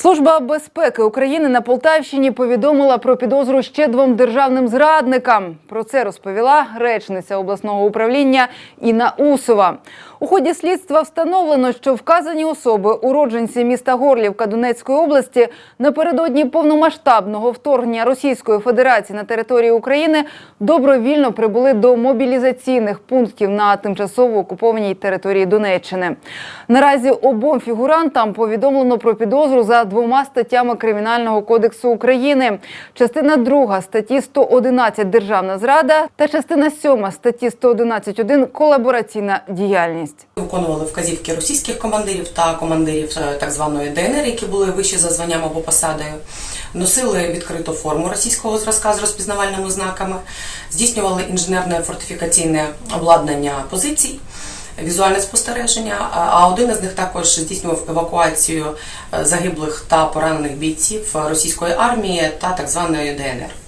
Служба безпеки України на Полтавщині повідомила про підозру ще двом державним зрадникам. Про це розповіла речниця обласного управління Інна Усова. У ході слідства встановлено, що вказані особи, уродженці міста Горлівка Донецької області, напередодні повномасштабного вторгнення Російської Федерації на територію України добровільно прибули до мобілізаційних пунктів на тимчасово окупованій території Донеччини. Наразі обом фігурантам повідомлено про підозру за двома статтями Кримінального кодексу України: частина 2 статті 111 Державна зрада та частина 7 статті 111.1 колабораційна діяльність. Виконували вказівки російських командирів та командирів е, так званої ДНР, які були вищі за званням або посадою, носили відкриту форму російського зразка з розпізнавальними знаками, здійснювали інженерне фортифікаційне обладнання позицій. Візуальне спостереження, а- а один із них також здійснював евакуацію е, загиблих та поранених бійців російської армії та так званої ДНР.